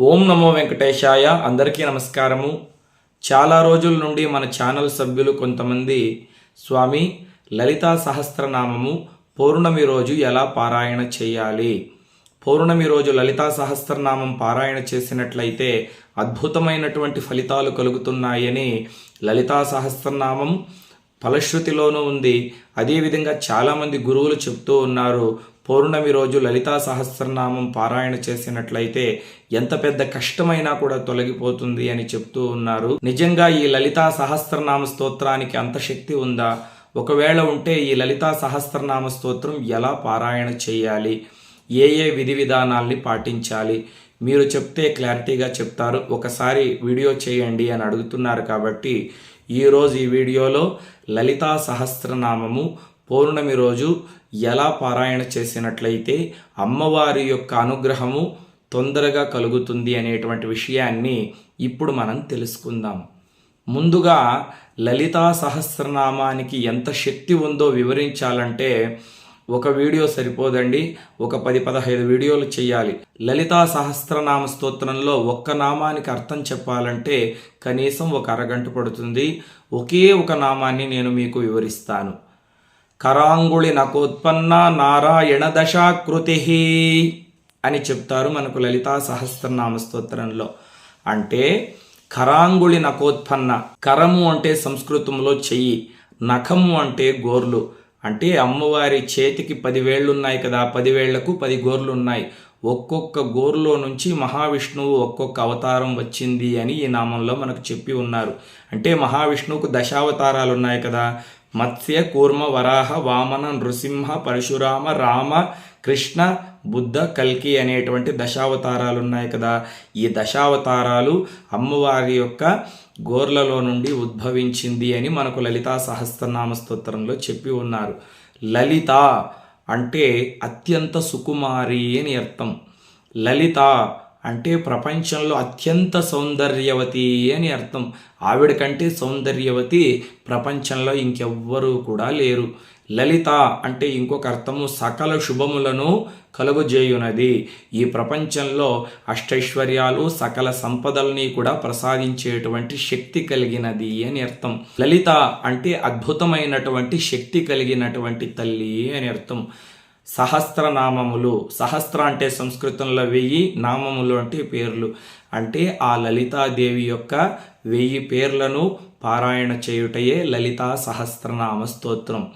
ఓం నమో వెంకటేశాయ. అందరికీ నమస్కారము. చాలా రోజుల నుండి మన ఛానల్ సభ్యులు కొంతమంది స్వామి లలితా సహస్రనామము పౌర్ణమి రోజు ఎలా పారాయణ చేయాలి? పౌర్ణమి రోజు లలితా సహస్రనామం పారాయణ చేసినట్లయితే అద్భుతమైనటువంటి ఫలితాలు కలుగుతున్నాయని లలితా సహస్రనామం ఫలశ్రుతిలోనూ ఉంది. అదేవిధంగా చాలామంది గురువులు చెప్తూ ఉన్నారు. పౌర్ణమి రోజు లలితా సహస్రనామం పారాయణ చేసినట్లయితే ఎంత పెద్ద కష్టమైనా కూడా తొలగిపోతుంది అని చెప్తూ ఉన్నారు. నిజంగా ఈ లలితా సహస్రనామ స్తోత్రానికి అంత శక్తి ఉందా? ఒకవేళ ఉంటే ఈ లలితా సహస్రనామ స్తోత్రం ఎలా పారాయణ చేయాలి? ఏ ఏ విధి విధానాల్ని పాటించాలి? మీరు చెప్తే క్లారిటీగా చెప్తారు. ఒకసారి వీడియో చేయండి అని అడుగుతున్నారు కాబట్టి ఈరోజు ఈ వీడియోలో లలితా సహస్రనామము పౌర్ణమి రోజు ఎలా పారాయణ చేసినట్లయితే అమ్మవారి యొక్క అనుగ్రహము తొందరగా కలుగుతుంది అనేటువంటి విషయాన్ని ఇప్పుడు మనం తెలుసుకుందాం. ముందుగా లలితా సహస్రనామానికి ఎంత శక్తి ఉందో వివరించాలంటే ఒక వీడియో సరిపోదండి. ఒక పది పదహైదు వీడియోలు చేయాలి. లలితా సహస్రనామ స్తోత్రంలో ఒక్క నామానికి అర్థం చెప్పాలంటే కనీసం ఒక అరగంట పడుతుంది. ఒకే ఒక నామాన్ని నేను మీకు వివరిస్తాను. కరాంగుళి నకోత్పన్న నారాయణ దశాకృతి అని చెప్తారు మనకు లలితా సహస్రనామ స్తోత్రంలో. అంటే కరాంగుళి నకోత్పన్న కరము అంటే సంస్కృతంలో చెయ్యి నఖము అంటే గోర్లు. అంటే అమ్మవారి చేతికి పదివేళ్ళు ఉన్నాయి కదా పదివేళ్ళకు పది గోర్లు ఉన్నాయి ఒక్కొక్క గోరులో నుంచి మహావిష్ణువు ఒక్కొక్క అవతారం వచ్చింది అని ఈ నామంలో మనకు చెప్పి ఉన్నారు. అంటే మహావిష్ణువుకు దశావతారాలు ఉన్నాయి కదా మత్స్య కూర్మ వరాహ వామన నృసింహ పరశురామ రామ కృష్ణ బుద్ధ కల్కి అనేటువంటి దశావతారాలు ఉన్నాయి కదా. ఈ దశావతారాలు అమ్మవారి యొక్క గోర్లలో నుండి ఉద్భవించింది అని మనకు లలితా సహస్రనామ స్తోత్రంలో చెప్పి ఉన్నారు. లలిత అంటే అత్యంత సుకుమారి అని అర్థం. లలిత అంటే ప్రపంచంలో అత్యంత సౌందర్యవతి అని అర్థం. ఆవిడ కంటే సౌందర్యవతి ప్రపంచంలో ఇంకెవ్వరూ కూడా లేరు. లలిత అంటే ఇంకొక అర్థము సకల శుభములను కలుగజేయునది. ఈ ప్రపంచంలో అష్టైశ్వర్యాలు సకల సంపదల్ని కూడా ప్రసాదించేటువంటి శక్తి కలిగినది అని అర్థం. లలిత అంటే అద్భుతమైనటువంటి శక్తి కలిగినటువంటి తల్లి అని అర్థం. సహస్రనామములు సహస్ర అంటే సంస్కృతంలో వెయ్యి నామములు అంటే పేర్లు. అంటే ఆ లలితాదేవి యొక్క వెయ్యి పేర్లను పారాయణ చేయుటయే లలితా సహస్రనామ స్తోత్రం.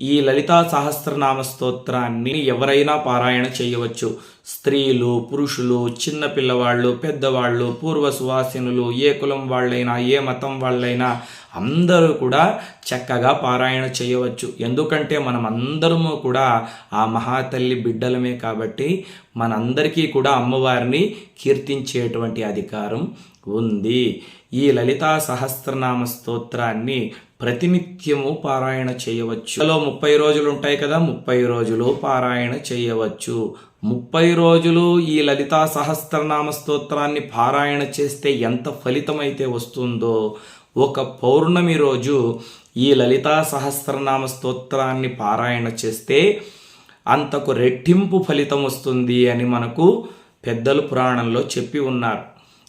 ఈ లలితా సహస్రనామ స్తోత్రాన్ని ఎవరైనా పారాయణ చేయవచ్చు. స్త్రీలు పురుషులు చిన్న పిల్లవాళ్ళు పెద్దవాళ్ళు పూర్వ సువాసినులు ఏ కులం వాళ్ళైనా ఏ మతం వాళ్ళైనా అందరూ కూడా చక్కగా పారాయణ చేయవచ్చు. ఎందుకంటే మనం అందరము కూడా ఆ మహాతల్లి బిడ్డలమే కాబట్టి మనందరికీ కూడా అమ్మవారిని కీర్తించేటువంటి అధికారం ఉంది. ఈ లలితా సహస్రనామ స్తోత్రాన్ని ప్రతినిత్యము పారాయణ చేయవచ్చు. లో ముప్పై రోజులు ఉంటాయి కదా ముప్పై రోజులు పారాయణ చేయవచ్చు. ముప్పై రోజులు ఈ లలితా సహస్రనామ స్తోత్రాన్ని పారాయణ చేస్తే ఎంత ఫలితమైతే వస్తుందో ఒక పౌర్ణమి రోజు ఈ లలితా సహస్రనామ స్తోత్రాన్ని పారాయణ చేస్తే అంతకు రెట్టింపు ఫలితం వస్తుంది అని మనకు పెద్దలు పురాణంలో చెప్పి ఉన్నారు.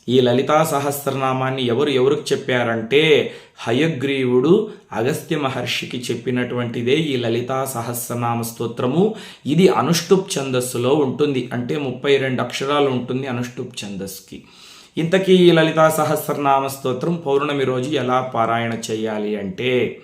ఈ లలితా సహస్రనామాన్ని ఎవరు ఎవరికి చెప్పారంటే హయగ్రీవుడు అగస్త్య మహర్షికి చెప్పినటువంటిదే ఈ లలితా సహస్రనామ స్తోత్రము. ఇది అనుష్టుప్ ఛందస్సులో ఉంటుంది. అంటే ముప్పై రెండు అక్షరాలు ఉంటుంది అనుష్టుప్ ఛందస్కి ఇంతకీ ఈ లలితా సహస్రనామ స్తోత్రం పౌర్ణమి రోజు ఎలా పారాయణ చేయాలి అంటే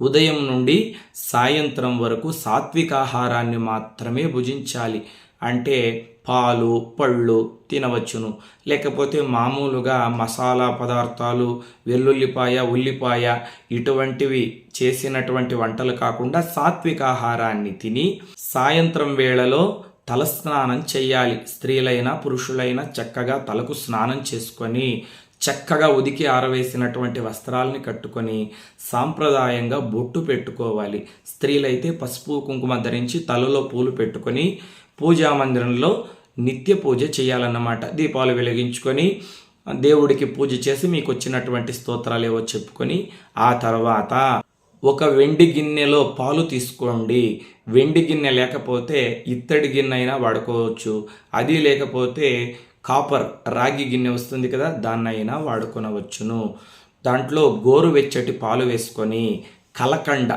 ఉదయం నుండి సాయంత్రం వరకు సాత్విక ఆహారాన్ని మాత్రమే భుజించాలి. అంటే పాలు పళ్ళు తినవచ్చును. లేకపోతే మామూలుగా మసాలా పదార్థాలు వెల్లుల్లిపాయ ఉల్లిపాయ ఇటువంటివి చేసినటువంటి వంటలు కాకుండా సాత్విక ఆహారాన్ని తిని సాయంత్రం వేళలో తలస్నానం చేయాలి. స్త్రీలైనా పురుషులైనా చక్కగా తలకు స్నానం చేసుకొని చక్కగా ఉదికి ఆరవేసినటువంటి వస్త్రాలని కట్టుకొని సాంప్రదాయంగా బొట్టు పెట్టుకోవాలి. స్త్రీలైతే పసుపు కుంకుమ ధరించి తలలో పూలు పెట్టుకొని పూజా మందిరంలో నిత్య పూజ చేయాలన్నమాట. దీపాలు వెలిగించుకొని దేవుడికి పూజ చేసి మీకు వచ్చినటువంటి స్తోత్రాలు ఏవో చెప్పుకొని ఆ తర్వాత ఒక వెండి గిన్నెలో పాలు తీసుకోండి. వెండి గిన్నె లేకపోతే ఇత్తడి గిన్నె అయినా వాడుకోవచ్చు. అది లేకపోతే కాపర్ రాగి గిన్నె వస్తుంది కదా దాన్నైనా వాడుకొనవచ్చును. దాంట్లో గోరువెచ్చటి పాలు వేసుకొని కలకండ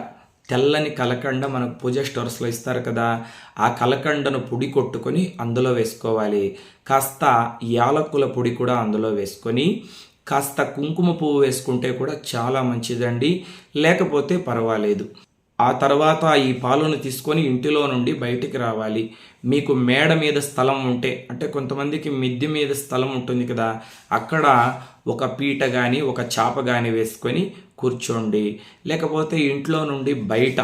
తెల్లని కలకండ మనకు పూజ స్టోర్స్లో ఇస్తారు కదా ఆ కలకండను పొడి కొట్టుకొని అందులో వేసుకోవాలి. కాస్త యాలకుల పొడి కూడా అందులో వేసుకొని కాస్త కుంకుమ పువ్వు వేసుకుంటే కూడా చాలా మంచిదండి. లేకపోతే పర్వాలేదు. ఆ తర్వాత ఈ పాలను తీసుకొని ఇంటిలో నుండి బయటికి రావాలి. మీకు మేడ మీద స్థలం ఉంటే అంటే కొంతమందికి మిద్దె మీద స్థలం ఉంటుంది కదా అక్కడ ఒక పీట కానీ ఒక చాప కానీ వేసుకొని కూర్చోండి. లేకపోతే ఇంట్లో నుండి బయట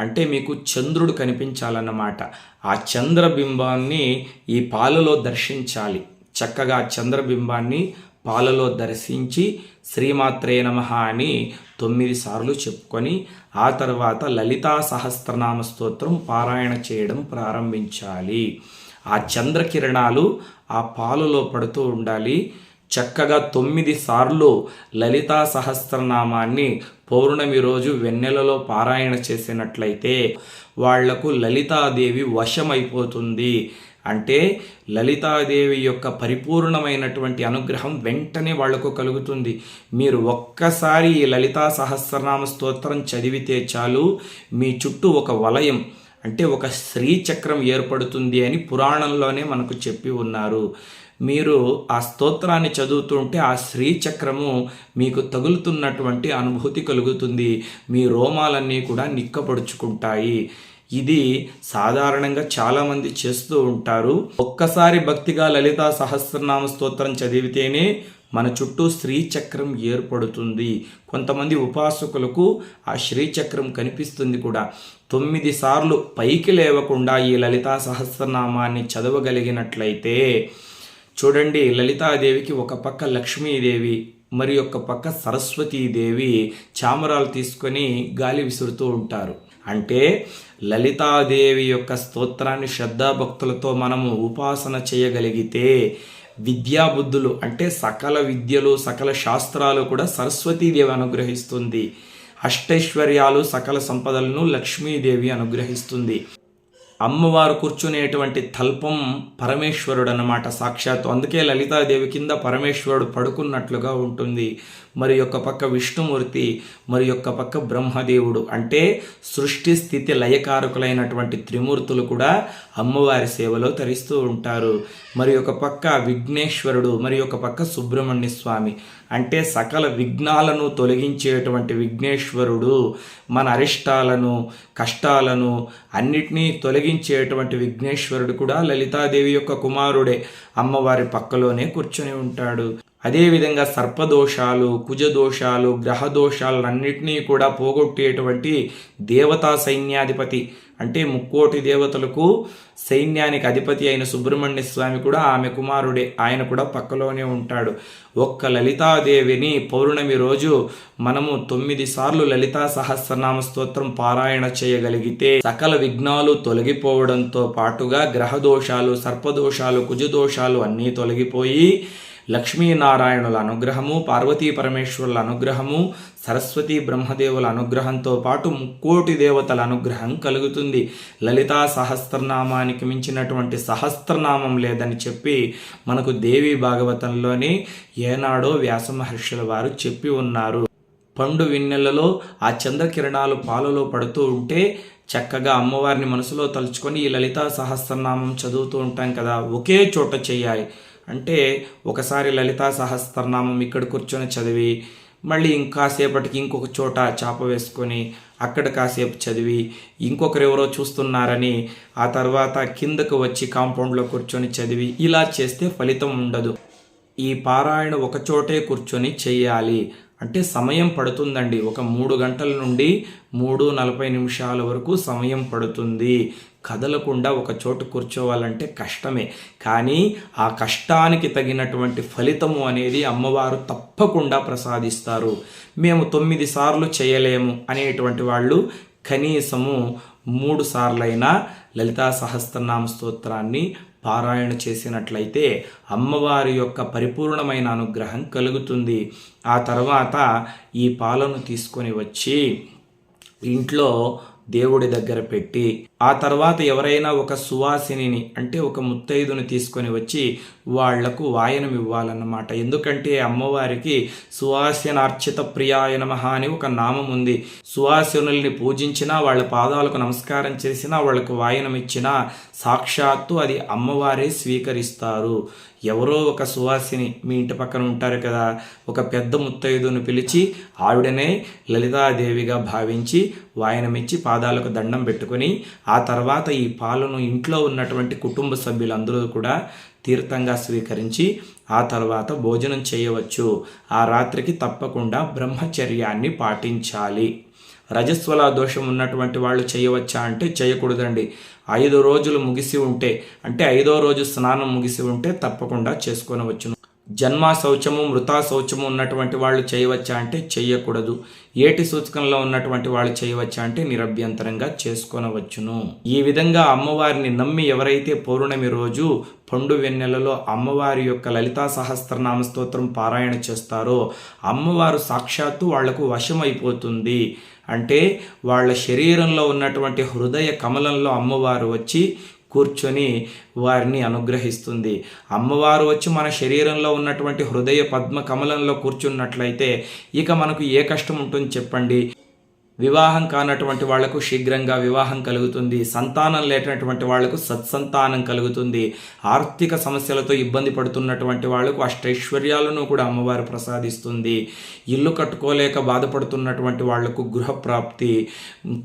అంటే మీకు చంద్రుడు కనిపించాలన్నమాట. ఆ చంద్రబింబాన్ని ఈ పాలలో దర్శించాలి. చక్కగా చంద్రబింబాన్ని పాలలో దర్శించి శ్రీమాత్రే నమ అని తొమ్మిది సార్లు చెప్పుకొని ఆ తర్వాత లలితా సహస్రనామ స్తోత్రం పారాయణ చేయడం ప్రారంభించాలి. ఆ చంద్రకిరణాలు ఆ పాలలో పడుతూ ఉండాలి. చక్కగా తొమ్మిది సార్లు లలితా సహస్రనామాన్ని పౌర్ణమి రోజు వెన్నెలలో పారాయణ చేసినట్లయితే వాళ్ళకు లలితాదేవి వశమైపోతుంది. అంటే లలితాదేవి యొక్క పరిపూర్ణమైనటువంటి అనుగ్రహం వెంటనే వాళ్ళకు కలుగుతుంది. మీరు ఒక్కసారి ఈ లలితా సహస్రనామ స్తోత్రం చదివితే చాలు మీ చుట్టూ ఒక వలయం అంటే ఒక శ్రీచక్రం ఏర్పడుతుంది అని పురాణంలోనే మనకు చెప్పి ఉన్నారు. మీరు ఆ స్తోత్రాన్ని చదువుతుంటే ఆ శ్రీచక్రము మీకు తగులుతున్నటువంటి అనుభూతి కలుగుతుంది. మీ రోమాలన్నీ కూడా నిక్కపడుచుకుంటాయి ఇది సాధారణంగా చాలామంది చేస్తూ ఉంటారు. ఒక్కసారి భక్తిగా లలితా సహస్రనామ స్తోత్రం చదివితేనే మన చుట్టూ శ్రీచక్రం ఏర్పడుతుంది. కొంతమంది ఉపాసకులకు ఆ శ్రీచక్రం కనిపిస్తుంది కూడా. తొమ్మిది సార్లు పైకి లేవకుండా ఈ లలితా సహస్రనామాన్ని చదవగలిగినట్లయితే చూడండి లలితాదేవికి ఒక పక్క లక్ష్మీదేవి మరి ఒక పక్క సరస్వతీదేవి చామరాలు తీసుకొని గాలి విసురుతూ ఉంటారు. అంటే లలితాదేవి యొక్క స్తోత్రాన్ని శ్రద్ధాభక్తులతో మనము ఉపాసన చేయగలిగితే విద్యాబుద్ధులు అంటే సకల విద్యలు సకల శాస్త్రాలు కూడా సరస్వతీదేవి అనుగ్రహిస్తుంది. అష్టైశ్వర్యాలు సకల సంపదలను లక్ష్మీదేవి అనుగ్రహిస్తుంది. అమ్మవారు కూర్చునేటువంటి తల్పం పరమేశ్వరుడు అన్నమాట సాక్షాత్తు. అందుకే లలితాదేవి కింద పరమేశ్వరుడు పడుకున్నట్లుగా ఉంటుంది. మరి యొక్క పక్క విష్ణుమూర్తి మరి యొక్క పక్క బ్రహ్మదేవుడు అంటే సృష్టి స్థితి లయకారకులైనటువంటి త్రిమూర్తులు కూడా అమ్మవారి సేవలో తరిస్తూ ఉంటారు. మరి ఒక పక్క విఘ్నేశ్వరుడు మరి ఒక పక్క సుబ్రహ్మణ్య స్వామి అంటే సకల విఘ్నాలను తొలగించేటువంటి విఘ్నేశ్వరుడు. మన అరిష్టాలను కష్టాలను అన్నిటినీ తొలగించేటువంటి విఘ్నేశ్వరుడు కూడా లలితాదేవి యొక్క కుమారుడే. అమ్మవారి పక్కలోనే కూర్చొని ఉంటాడు. అదేవిధంగా సర్పదోషాలు కుజదోషాలు గ్రహదోషాలన్నింటినీ కూడా పోగొట్టేటువంటి దేవతా సైన్యాధిపతి అంటే ముక్కోటి దేవతలకు సైన్యానికి అధిపతి అయిన సుబ్రహ్మణ్య స్వామి కూడా ఆమె కుమారుడే. ఆయన కూడా పక్కలోనే ఉంటాడు. ఒక్క లలితాదేవిని పౌర్ణమి రోజు మనము తొమ్మిది సార్లు లలితా సహస్రనామ స్తోత్రం పారాయణ చేయగలిగితే సకల విఘ్నాలు తొలగిపోవడంతో పాటుగా గ్రహదోషాలు సర్పదోషాలు కుజదోషాలు అన్నీ తొలగిపోయి లక్ష్మీనారాయణుల అనుగ్రహము పార్వతీ పరమేశ్వరుల అనుగ్రహము సరస్వతి బ్రహ్మదేవుల అనుగ్రహంతో పాటు ముక్కోటి దేవతల అనుగ్రహం కలుగుతుంది. లలితా సహస్రనామానికి మించినటువంటి సహస్రనామం లేదని చెప్పి మనకు దేవి భాగవతంలోని ఏనాడో వ్యాస మహర్షుల వారు చెప్పి ఉన్నారు. పండు విన్నెలలో ఆ చంద్రకిరణాలు పాలలో పడుతూ ఉంటే చక్కగా అమ్మవారిని మనసులో తలుచుకొని ఈ లలితా సహస్రనామం చదువుతూ ఉంటాం కదా ఒకే చోట చేయాలి. అంటే ఒకసారి లలితా సహస్రనామం ఇక్కడ కూర్చొని చదివి మళ్ళీ ఇంకాసేపటికి ఇంకొక చోట చాప వేసుకొని అక్కడ కాసేపు చదివి ఇంకొకరు ఎవరో చూస్తున్నారని ఆ తర్వాత కిందకు వచ్చి కాంపౌండ్లో కూర్చొని చదివి ఇలా చేస్తే ఫలితం ఉండదు. ఈ పారాయణ ఒక చోటే కూర్చొని చేయాలి అంటే సమయం పడుతుందండి. ఒక మూడు గంటల నుండి మూడు నలభై నిమిషాల వరకు సమయం పడుతుంది. కదలకుండా ఒక చోటు కూర్చోవాలంటే కష్టమే. కానీ ఆ కష్టానికి తగినటువంటి ఫలితము అనేది అమ్మవారు తప్పకుండా ప్రసాదిస్తారు. మేము తొమ్మిది సార్లు చేయలేము అనేటువంటి వాళ్ళు కనీసము మూడు సార్లైనా లలితా సహస్రనామ స్తోత్రాన్ని పారాయణ చేసినట్లయితే అమ్మవారి యొక్క పరిపూర్ణమైన అనుగ్రహం కలుగుతుంది. ఆ తర్వాత ఈ పాలను తీసుకొని వచ్చి ఇంట్లో దేవుడి దగ్గర పెట్టి ఆ తర్వాత ఎవరైనా ఒక సువాసినిని అంటే ఒక ముత్తైదుని తీసుకొని వచ్చి వాళ్ళకు వాయనం ఇవ్వాలన్నమాట. ఎందుకంటే అమ్మవారికి సువాసనార్చిత ప్రియాయ మహా అని ఒక నామం ఉంది. సువాసనుల్ని పూజించినా వాళ్ళ పాదాలకు నమస్కారం చేసినా వాళ్ళకు వాయనం ఇచ్చినా సాక్షాత్తు అది అమ్మవారే స్వీకరిస్తారు. ఎవరో ఒక సువాసిని మీ ఇంటి పక్కన ఉంటారు కదా ఒక పెద్ద ముత్తైదును పిలిచి ఆవిడనే లలితాదేవిగా భావించి వాయనమిచ్చి పాదాలకు దండం పెట్టుకొని ఆ తర్వాత ఈ పాలను ఇంట్లో ఉన్నటువంటి కుటుంబ సభ్యులందరూ కూడా తీర్థంగా స్వీకరించి ఆ తర్వాత భోజనం చేయవచ్చు. ఆ రాత్రికి తప్పకుండా బ్రహ్మచర్యాన్ని పాటించాలి. రజస్వల దోషం ఉన్నటువంటి వాళ్ళు చేయవచ్చా అంటే చేయకూడదండి. ఐదు రోజులు ముగిసి ఉంటే అంటే ఐదో రోజు స్నానం ముగిసి ఉంటే తప్పకుండా చేసుకొనవచ్చును. జన్మ శౌచము మృతా శౌచము ఉన్నటువంటి వాళ్ళు చేయవచ్చా అంటే చేయకూడదు ఏటి సూచకంలో ఉన్నటువంటి వాళ్ళు చేయవచ్చా అంటే నిరభ్యంతరంగా చేసుకొనవచ్చును. ఈ విధంగా అమ్మవారిని నమ్మి ఎవరైతే పౌర్ణమి రోజు పండు వెన్నెలలో అమ్మవారి యొక్క లలితా సహస్రనామ స్తోత్రం పారాయణ చేస్తారో అమ్మవారు సాక్షాత్తు వాళ్ళకు వశమైపోతుంది. అంటే వాళ్ళ శరీరంలో ఉన్నటువంటి హృదయ కమలంలో అమ్మవారు వచ్చి కూర్చొని వారిని అనుగ్రహిస్తుంది. అమ్మవారు వచ్చి మన శరీరంలో ఉన్నటువంటి హృదయ పద్మ కమలంలో కూర్చున్నట్లయితే ఇక మనకు ఏ కష్టం ఉంటుంది చెప్పండి. వివాహం కానటువంటి వాళ్ళకు శీఘ్రంగా వివాహం కలుగుతుంది. సంతానం లేనటువంటి వాళ్ళకు సత్సంతానం కలుగుతుంది. ఆర్థిక సమస్యలతో ఇబ్బంది పడుతున్నటువంటి వాళ్ళకు అష్టైశ్వర్యాలను కూడా అమ్మవారు ప్రసాదిస్తుంది. ఇల్లు కట్టుకోలేక బాధపడుతున్నటువంటి వాళ్ళకు గృహప్రాప్తి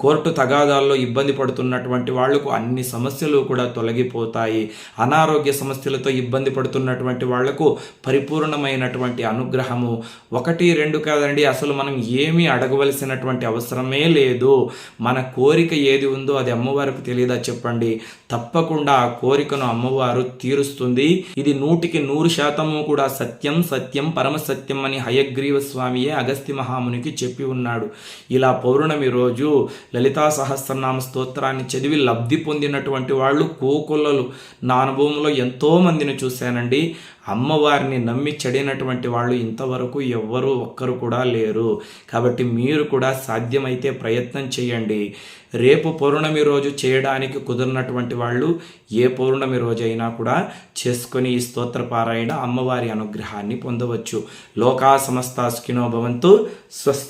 కోర్టు తగాదాల్లో ఇబ్బంది పడుతున్నటువంటి వాళ్ళకు అన్ని సమస్యలు కూడా తొలగిపోతాయి. అనారోగ్య సమస్యలతో ఇబ్బంది పడుతున్నటువంటి వాళ్ళకు పరిపూర్ణమైనటువంటి అనుగ్రహము. ఒకటి రెండు కాదండి అసలు మనం ఏమీ అడగవలసినటువంటి అవసరం అవసరమే లేదు. మన కోరిక ఏది ఉందో అది అమ్మవారికి తెలియదా చెప్పండి. తప్పకుండా ఆ కోరికను అమ్మవారు తీరుస్తుంది. ఇది నూటికి నూరు శాతము కూడా సత్యం సత్యం పరమ సత్యం అని హయగ్రీవ స్వామియే అగస్తి మహామునికి చెప్పి ఉన్నాడు. ఇలా పౌర్ణమి రోజు లలితా సహస్రనామ స్తోత్రాన్ని చదివి లబ్ధి పొందినటువంటి వాళ్ళు కోకొల్లలు. నా అనుభవంలో ఎంతో మందిని చూశానండి. అమ్మవారిని నమ్మి చెడినటువంటి వాళ్ళు ఇంతవరకు ఎవ్వరూ ఒక్కరు కూడా లేరు. కాబట్టి మీరు కూడా సాధ్యం సాధ్యమైతే ప్రయత్నం చేయండి. రేపు పౌర్ణమి రోజు చేయడానికి కుదిరినటువంటి వాళ్ళు ఏ పౌర్ణమి రోజైనా కూడా చేసుకొని ఈ స్తోత్ర పారాయణ అమ్మవారి అనుగ్రహాన్ని పొందవచ్చు. లోకా సమస్త స్కినో భవంతు. స్వస్తి